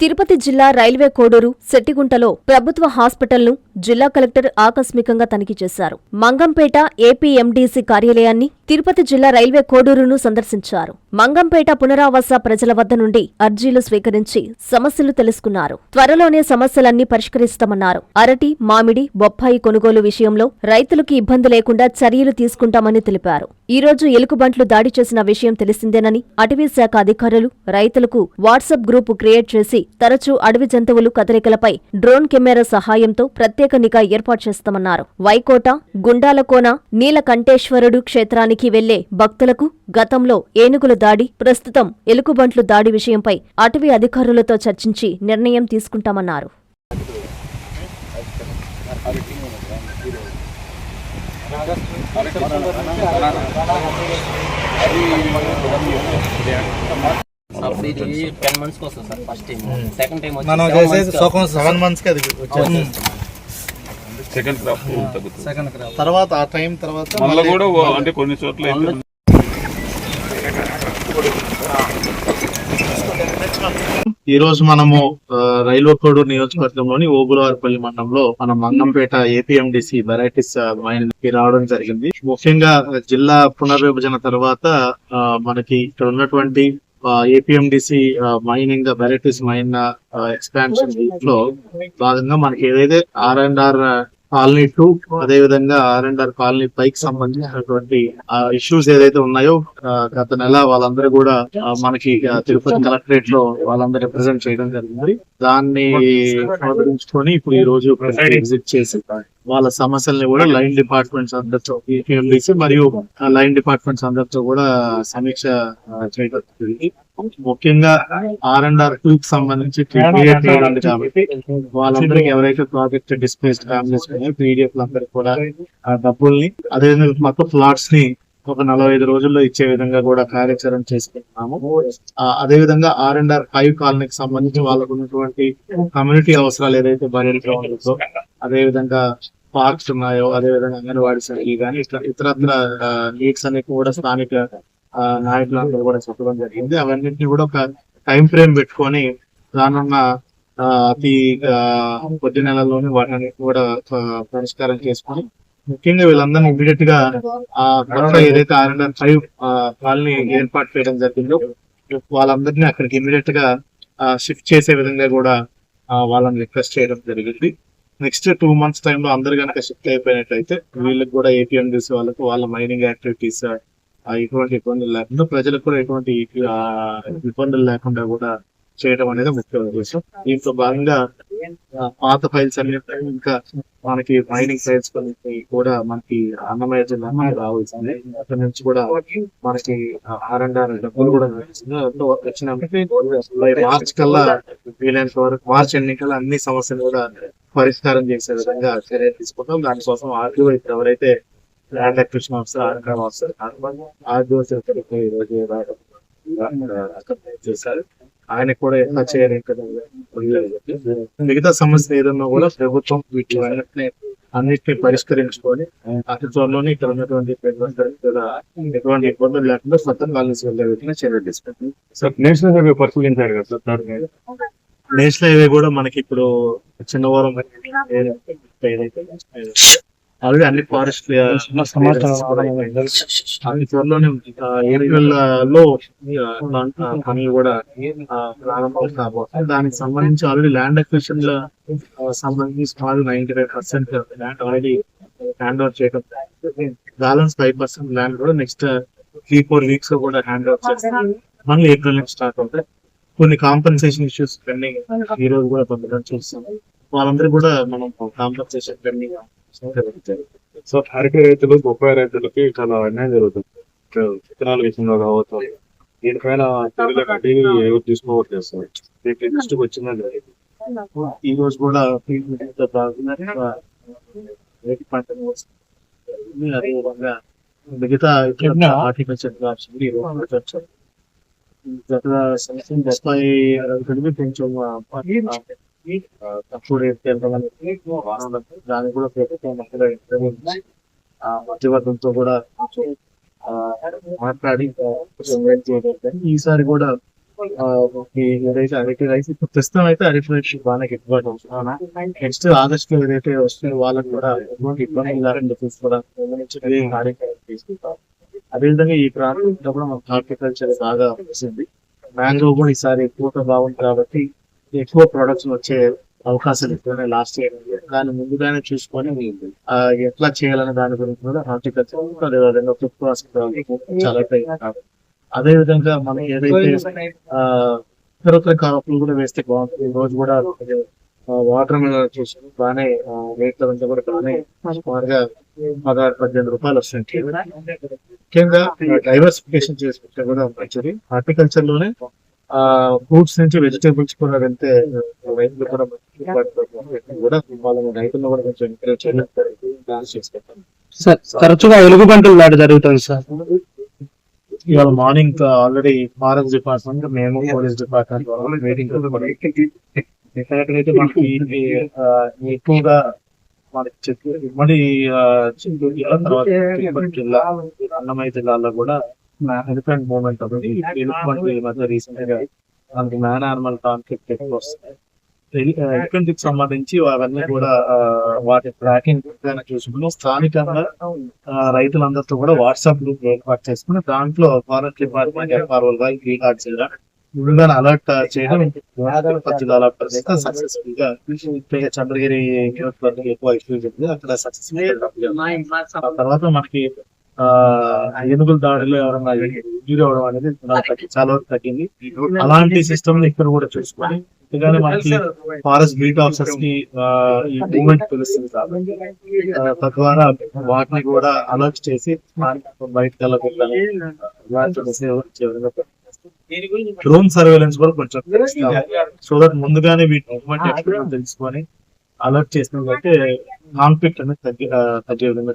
తిరుపతి జిల్లా రైల్వే కోడూరు శెట్టిగుంటలో ప్రభుత్వ హాస్పిటల్ను జిల్లా కలెక్టర్ ఆకస్మికంగా తనిఖీ చేశారు. మంగంపేట ఏపీఎండీసీ కార్యాలయాన్ని తిరుపతి జిల్లా రైల్వే కోడూరును సందర్శించారు. మంగంపేట పునరావాస ప్రజల వద్ద నుండి అర్జీలు స్వీకరించి సమస్యలు తెలుసుకున్నారు. త్వరలోనే సమస్యలన్నీ పరిష్కరిస్తామన్నారు. అరటి మామిడి బొప్పాయి కొనుగోలు విషయంలో రైతులకు ఇబ్బంది లేకుండా చర్యలు తీసుకుంటామని తెలిపారు. ఈ రోజు ఎలుగుబంట్లు దాడి చేసిన విషయం తెలిసిందేనని అటవీ శాఖ అధికారులు రైతులకు వాట్సాప్ గ్రూపు క్రియేట్ చేసి తరచూ అడవి జంతువులు కదలికలపై డ్రోన్ కెమెరా సహాయంతో ప్రత్యేక నిఘా ఏర్పాటు చేస్తామన్నారు. వైకోట గుండాలకోన నీలకంఠేశ్వరుడు క్షేత్రానికి వెళ్ళే భక్తులకు గతంలో ఏనుగుల దాడి ప్రస్తుతం ఎలుగుబంట్లు దాడి విషయంపై అటవీ అధికారులతో చర్చించి నిర్ణయం తీసుకుంటామన్నారు. అప్పుడు ఇది టెన్ మంత్స్కి వస్తుంది sir first time second time వచ్చి మనం seven చేసేది months కి సుఖం సెవెన్ మంత్స్కి అది వచ్చేది సెకండ్ క్రాప్ తగ్గుతుంది. సెకండ్ క్రాప్ తర్వాత ఆ టైం తర్వాత మళ్ళీ కూడా ఓ- అంటే కొన్ని చోట్ల ఈ రోజు మనము ఆ, రైల్వే కోడూరు నియోజకవర్గంలోని ఓబులవారిపల్లి మండలంలో మన మంగంపేట ఏపీఎండిసి వెరైటీస్ మైన్కి రావడం జరిగింది. ముఖ్యంగా జిల్లా పునర్విభజన తర్వాత మనకి ఇక్కడ ఉన్నటువంటి ఏపీఎండిసి మైనింగ్ వెరైటీస్ మైన్ ఎక్స్పాన్షన్లో భాగంగా మనకి ఏదైతే R and R colony two అదే విధంగా ఆర్ అండ్ ఆర్ కాలనీ పైకి సంబంధించినటువంటి ఇష్యూస్ ఏదైతే ఉన్నాయో గత నెల వాళ్ళందరూ కూడా మనకి తిరుపతి కలెక్టరేట్లో వాళ్ళందరూ రిప్రజెంట్ చేయడం జరిగింది. దాన్ని అనుసరించుకొని ఇప్పుడు ఈ రోజు విజిట్ చేసి వాళ్ళ సమస్యల్ని కూడా లైన్ డిపార్ట్మెంట్స్ అందరితో మరియు లైన్ డిపార్ట్మెంట్స్ అందరితో కూడా సమీక్ష చేయడం జరిగింది. ముఖ్యంగా ఆర్ అండ్ ఆర్ టూ కి సంబంధించి కాబట్టి వాళ్ళందరికీ ఎవరైతే ప్రాజెక్ట్ డిస్ప్లేస్డ్ ఫ్యామిలీస్ పీడిఎఫ్ అందరికి కూడా ఆ డబ్బుల్ని అదేవిధంగా మొత్తం ప్లాట్స్ని ఒక నలభై ఐదు రోజుల్లో ఇచ్చే విధంగా కూడా కార్యాచరణ చేసుకుంటున్నాము. అదే విధంగా ఆర్ అండ్ ఆర్ ఫైవ్ కాలనీకి సంబంధించి వాళ్ళకు ఉన్నటువంటి కమ్యూనిటీ అవసరాలు ఏదైతే బరియల్ గ్రౌండ్ ఉందో అదే విధంగా పార్క్స్ ఉన్నాయో అదే విధంగా అంగన్వాడీ సర్కిల్ కానీ ఇట్లా ఇతరత్ర నీడ్స్ అన్ని కూడా స్థానిక నాయకులందరూ కూడా చెప్పడం జరిగింది. అవన్నింటినీ కూడా ఒక టైం ఫ్రేమ్ పెట్టుకొని రానున్న అతి కొద్ది నెలల్లోనే వాటిని కూడా పరిష్కారం చేసుకొని ముఖ్యంగా వీళ్ళందరినీ ఇమీడియట్గా ఆ కొత్త ఏదైతే ఆర్ అండ్ ఫైవ్ వాళ్ళని ఏర్పాటు చేయడం జరిగిందో వాళ్ళందరినీ అక్కడికి ఇమీడియట్గా షిఫ్ట్ చేసే విధంగా కూడా వాళ్ళని రిక్వెస్ట్ చేయడం జరిగింది. నెక్స్ట్ టూ మంత్స్ టైంలో అందరు కనుక షిఫ్ట్ అయిపోయినట్లయితే వీళ్ళకి కూడా ఏపీఎండిసి వాళ్ళకు వాళ్ళ మైనింగ్ యాక్టివిటీస్ ఎటువంటి ఇబ్బందులు లేకుండా ప్రజలకు కూడా ఎటువంటి ఆ, ఇబ్బందులు లేకుండా కూడా చేయడం అనేది ముఖ్య ఉద్దేశం దీంట్లో భాగంగా పాత ఫైల్స్ అన్ని ఇంకా మనకి మైనింగ్ ఫైల్స్ కొన్ని కూడా మనకి అన్నమయ్య జిల్లా రావాల్సింది అక్కడ నుంచి కూడా మనకి ఆర్ అండ్ ఆర్ డబ్బులు కూడా వచ్చిన మార్చ్ కల్లా వీలైనంత వరకు మార్చ్ ఎన్నికల అన్ని సమస్యలు కూడా పరిష్కారం చేసే విధంగా చర్యలు తీసుకుంటాం. దానికోసం ఆర్టీఓ ఎవరైతే land acquisition officer order officer RDO ఈ రోజు రావడం అక్కడ చేశారు ఆయన కూడా ఎంత చేయాలి మిగతా సమస్య ఏదన్నా కూడా ప్రభుత్వం వీటి అన్నిటిని పరిష్కరించుకొని అతి త్వరలోనే ఇక్కడ ఉన్నటువంటి ఎటువంటి ఇబ్బందులు లేకుండా కొత్త కాలనీస్ వెళ్ళే విధంగా చర్యలు తీసుకుంటాం సార్ నేషనల్ హైవే పరిశీలించారు కదా sir third May. National highway కూడా మనకి ఇప్పుడు చిన్నవరం ఆల్రెడీ అన్ని ఫారెస్ట్ అన్ని త్వరలోనే ఏప్రిల్లో పనులు కూడా ప్రారంభం కాబోతుంది దానికి సంబంధించి ఆల్రెడీ ల్యాండ్ అక్విజిషన్ సంబంధించి సుమారు ninety five percent land already hand over చేయడం. బ్యాలెన్స్ ఫైవ్ పర్సెంట్ ల్యాండ్ కూడా నెక్స్ట్ త్రీ ఫోర్ వీక్స్లో కూడా హ్యాండ్ ఓవర్ చేస్తాం. మళ్ళీ ఏప్రిల్ నుంచి స్టార్ట్ అవుతాయి. కొన్ని కాంపెన్సేషన్ ఇష్యూస్ పెండింగ్ ఈ రోజు కూడా పొందడం చూస్తాం. వాళ్ళందరూ కూడా మనం కాంపెన్సేషన్ పెండింగ్ సో అరటి రైతులు బొప్పాయి రైతులకి చాలా అన్యాయం జరుగుతుంది. విత్తనాల విషయంలో కావచ్చు దీనిపైన ఎవరు తీసుకోవట్లేదు సార్. దీనికి దృష్టికి వచ్చిందండి ఈ రోజు కూడా రేటు మిగతా క్రాప్స్. గత సంవత్సరం కొంచెం ఆ, ఆ, తక్కువ రేట్ దానికి కూడా ప్రభుత్వం ఇంటర్వ్యూ ఆ మధ్యవర్గంతో కూడా మాట్లాడి ఈసారి కూడా ఏదైతే అరటి రైస్ ఇప్పుడు ప్రస్తుతం అయితే అరటి రైస్ బాగానే గిట్టుబాటు అవుతుంది నెక్స్ట్ ఆగస్ట్లో ఏదైతే వస్తుంది వాళ్ళకి కూడా ఎటువంటి ఇబ్బంది లేకుండా చెప్పేసి కూడా కార్యక్రమం తీసుకుంటాం అదేవిధంగా ఈ ప్రాంతంలో కూడా మనకు హార్టికల్చర్ బాగా వచ్చింది మ్యాంగ్రోవ్ కూడా ఈసారి ఎక్కువగా బాగుంది కాబట్టి ఎక్కువ ప్రొడక్ట్స్ వచ్చే అవకాశాలు ఎక్కువనే లాస్ట్ ఇయర్ దాన్ని ముందుగానే చూసుకొని ఎట్లా చేయాలనే దాని గురించి కూడా హార్టికల్చర్ అదేవిధంగా ఫుడ్ ప్రాసెస్ చాలా అదే విధంగా మనం ఏదైతే ఆ ఇతరత్ర కాపులు కూడా వేస్తే బాగుంటుంది. ఈ రోజు కూడా వాటర్ మీద చూసి బాగానే రేట్ల అంతా కూడా బాగానే సుమారుగా పదహారు పద్దెనిమిది రూపాయలు వస్తుంది ముఖ్యంగా డైవర్సిఫికేషన్ చేసుకుంటే కూడా మంచిది. హార్టికల్చర్లోనే ఫ్రూట్స్ నుంచి వెజిటేబుల్స్ కూడా వెళ్తే రైతులు కూడా. కూడా వాళ్ళని రైతులను కూడా కొంచెం ఎంకరేజ్ చేయాలి. సార్ తరచుగా ఎలుగు బంటులు దాడి జరుగుతుంది సార్. ఇవాళ మార్నింగ్ ఆల్రెడీ ఫారెస్ట్ డిపార్ట్మెంట్ మేము పోలీస్ డిపార్ట్మెంట్ మీటింగ్ డెఫినెట్ అయితే మనకి ఇది, ఆ, ఎక్కువగా మనకి చెప్పి చిత్తూరు జిల్లా తర్వాత తిరుపతి జిల్లా అన్నమయ్య జిల్లాలో కూడా ఎలిఫెంట్ ఈ మధ్య రీసెంట్గా మనకి మ్యాన్ యానిమల్ కాన్ఫ్లిక్ట్ ఎక్కువ వస్తాయి. ఎలిఫెంట్కి సంబంధించి అవన్నీ కూడా ఆ, వాటి ట్రాకింగ్ చూసుకుని స్థానికంగా రైతులందరితో కూడా వాట్సాప్ గ్రూప్ ఏర్పాటు చేసుకుని దాంట్లో ఫారెస్ట్ డిపార్ట్మెంట్ ఎఫ్ఆర్ఓ ఈ కార్డ్స్ ముందుగా అలర్ట్ చేయడం తిరుపతి జిల్లాలో సక్సెస్ఫుల్గా చంద్రగిరి ఎక్కువ ఇష్యూ అక్కడ సక్సెస్ఫుల్ తర్వాత మనకి ఏనుగుల దాడిలో ఎవరన్నా ఇంజూరీ అవడం అనేది చాలా వరకు తగ్గింది. అలాంటి సిస్టమ్ ఇక్కడ కూడా చూసుకొని ఎందుకంటే మనకి ఫారెస్ట్ బీట్ ఆఫీసర్స్కి ఈ మూమెంట్ తెలుస్తుంది కాబట్టి తద్వారా వాటిని కూడా అలర్ట్ చేసి బయటకు వెళ్ళకుండా డ్రోన్ సర్వేలెన్స్ కూడా కొంచెం సో దట్ ముందుగానే వీటి మూవ్మెంట్ ఎక్కడ తెలుసుకొని అలర్ట్ చేసినట్లయితే కాన్ఫ్లిక్ట్ అనేది తగ్గి తగ్గే విధంగా